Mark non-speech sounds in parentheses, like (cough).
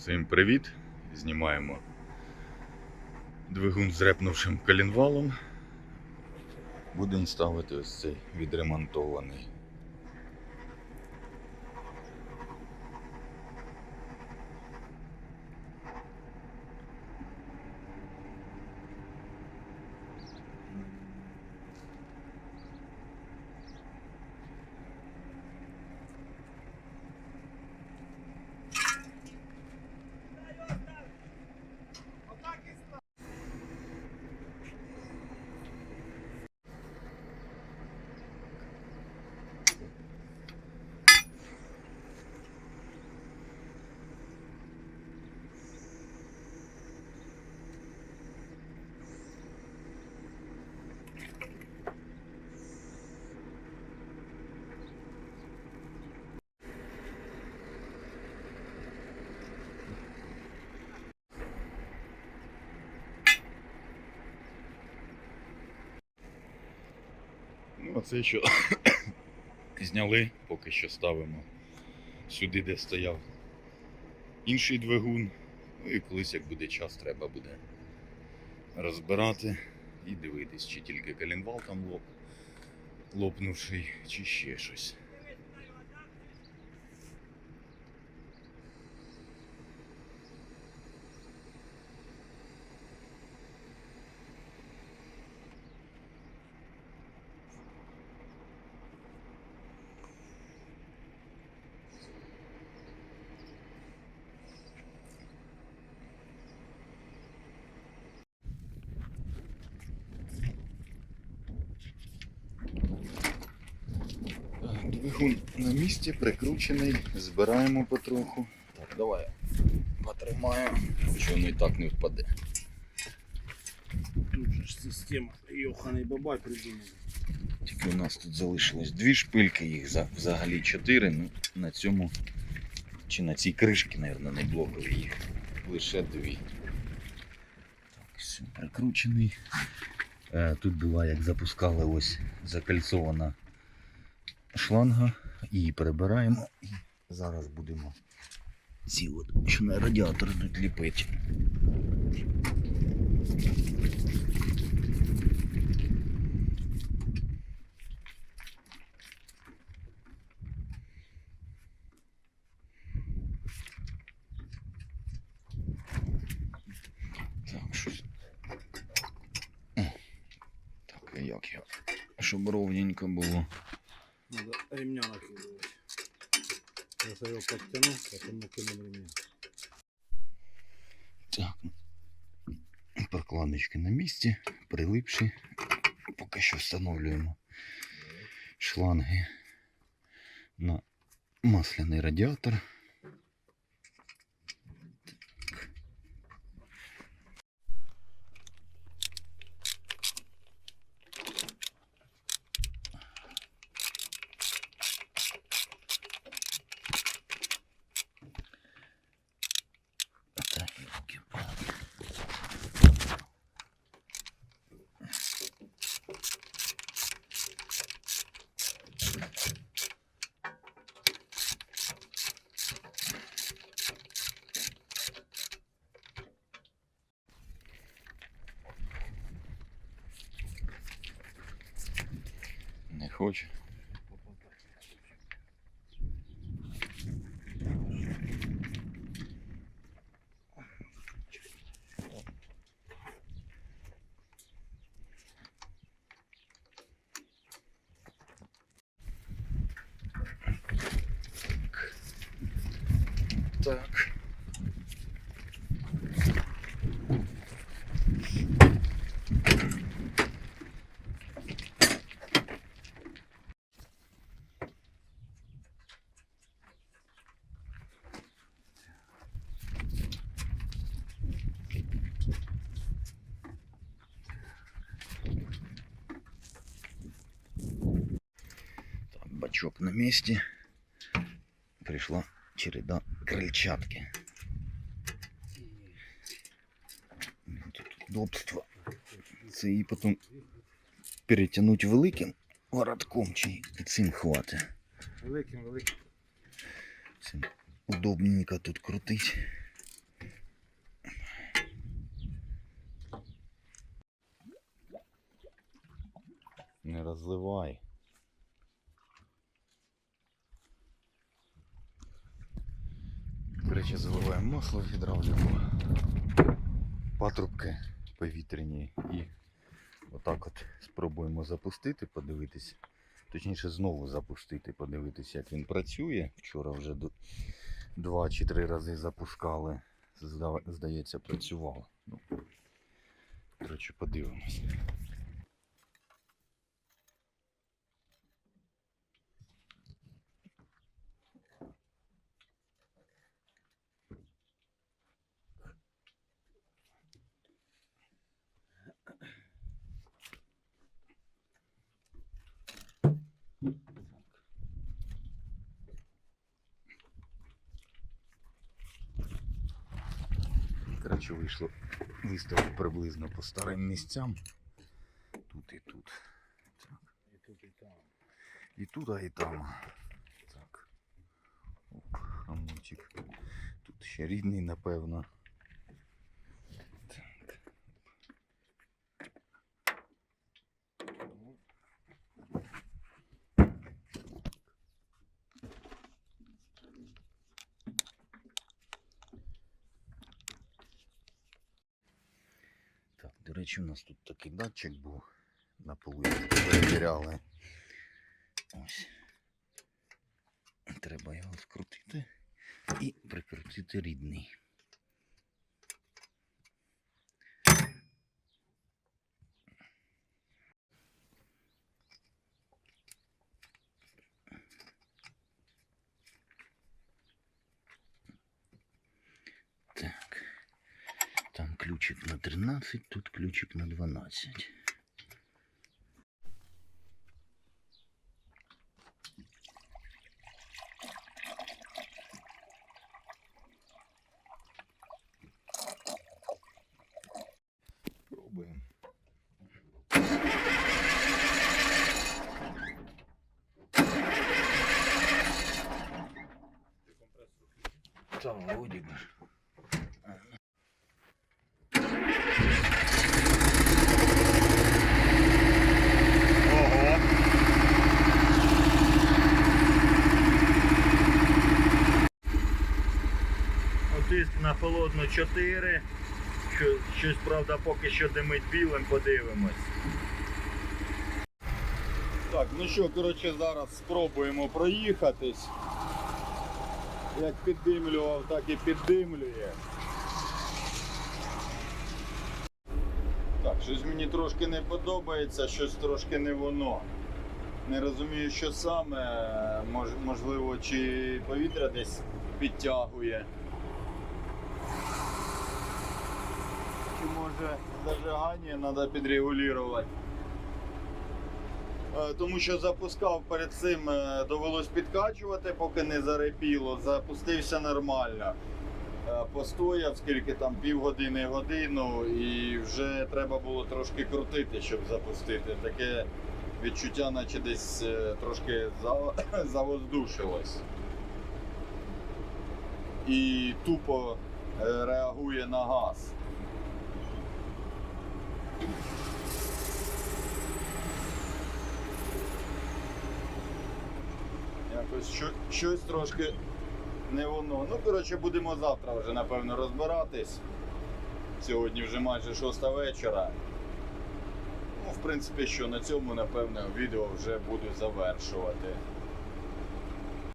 Всім привіт! Знімаємо двигун з репнувшим колінвалом. Будемо ставити ось цей відремонтований. Ну, а це що (coughs) зняли, поки що ставимо сюди, де стояв інший двигун. Ну і колись, як буде час, треба буде розбирати і дивитись, чи тільки коленвал там лоп, лопнувший, чи ще щось. Так, Двигун на місці, прикручений, збираємо потроху. Так, давай потримаємо, що воно і так не впаде. Тут же ж система Йоханий Бабай придумали. Тільки у нас тут залишилось дві шпильки, їх взагалі чотири. Ну, на цьому чи на цій кришці, мабуть, не блокові їх. Лише дві. Так, все, прикручений. Е, Тут була, як запускали, ось закальцована шланга. Її перебираємо і зараз будемо ці от, що на радіатор тут ліпити. Так, як його? Щоб ровненько було. Надо ремня накидывать. Сейчас я его подтяну, потом накину ремня. Так. Прокладочки на місці, прилипші. Поки що встановлюємо шланги на масляний радіатор. Хоче. Так. Чоп на месте. Пришла череда крыльчатки. Тут удобство. Це її потім перетягнути великим воротком чи і цим хватить. Великим, великим. Цим удобненько тут крутить. Не розливай. Речі, заливаємо масло в гідравліку. Патрубки повітряні і отак от спробуємо запустити, подивитись. Точніше, знову запустити, подивитися, як він працює. Вчора вже два чи три рази запускали. Здається, працювало. Ну, коротше, подивимось. Коротше, вийшло виставити приблизно по старим місцям. Тут і тут. Так. І тут, і там. І тут, а і там. Так. Оп, хамончик. Тут ще рідний, напевно. Речі, у нас тут такий датчик був на полиці, перевіряли. Ось. Треба його скрутити і прикрутити рідний. Ключик на 13, тут ключик на 12. Пробуємо. Та вроді би. Холодно 4. Щось, правда, поки що димить білим, подивимось. Так, ну що, коротше, зараз спробуємо проїхатись. Як піддимлював, так і піддимлює. Так, щось мені трошки не подобається, щось трошки не воно. Не розумію, що саме. Можливо, чи повітря десь підтягує. Може зажигання треба підрегулювати. Е, Тому що запускав перед цим, е, довелось підкачувати, поки не зарепіло, запустився нормально. Е, Постояв скільки там півгодини, годину, і вже треба було трошки крутити, щоб запустити. Таке відчуття, наче десь е, трошки (coughs) завоздушилось. І тупо реагує на газ. Якось що, щось трошки не воно. Ну, коротше, будемо завтра вже, напевно, розбиратись. Сьогодні вже майже шоста вечора. Ну, в принципі, що на цьому, напевно, відео вже буду завершувати.